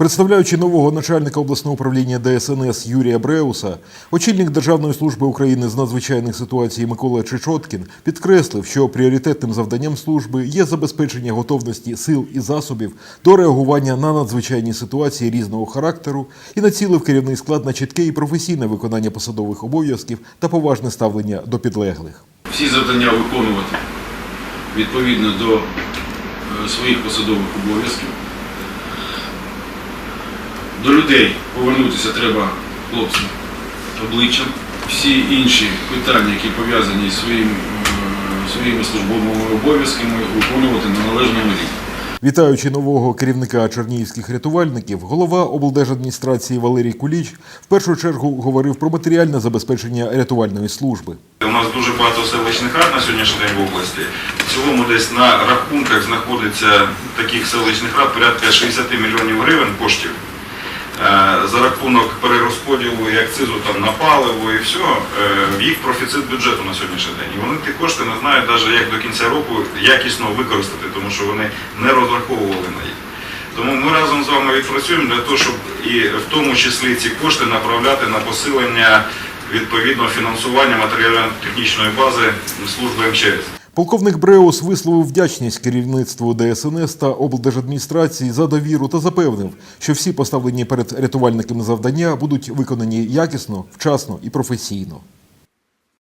Представляючи нового начальника обласного управління ДСНС Юрія Бреуса, очільник Державної служби України з надзвичайних ситуацій Микола Чечоткін підкреслив, що пріоритетним завданням служби є забезпечення готовності сил і засобів до реагування на надзвичайні ситуації різного характеру і націлив керівний склад на чітке і професійне виконання посадових обов'язків та поважне ставлення до підлеглих. всі завдання виконувати відповідно до е, своїх посадових обов'язків. До людей повернутися треба хлопцям обличчям. Всі інші питання, які пов'язані зі своїм, е, своїми службовими обов'язками, виконувати на належному рівні. Вітаючи нового керівника чернігівських рятувальників, голова облдержадміністрації Валерій Куліч в першу чергу говорив про матеріальне забезпечення рятувальної служби. У нас дуже багато селищних рад на сьогоднішній день в області. В цілому десь на рахунках знаходиться таких селищних рад порядка 60 мільйонів гривень коштів. За рахунок перерозподілу і акцизу там, на паливо і все, їх профіцит бюджету на сьогоднішній день. І вони ті кошти не знають навіть як до кінця року якісно використати, тому що вони не розраховували на їх. Тому ми разом з вами відпрацюємо для того, щоб і в тому числі ці кошти направляти на посилення відповідного фінансування матеріально-технічної бази служби МЧС. Полковник Бреус висловив вдячність керівництву ДСНС та облдержадміністрації за довіру та запевнив, що всі поставлені перед рятувальниками завдання будуть виконані якісно, вчасно і професійно.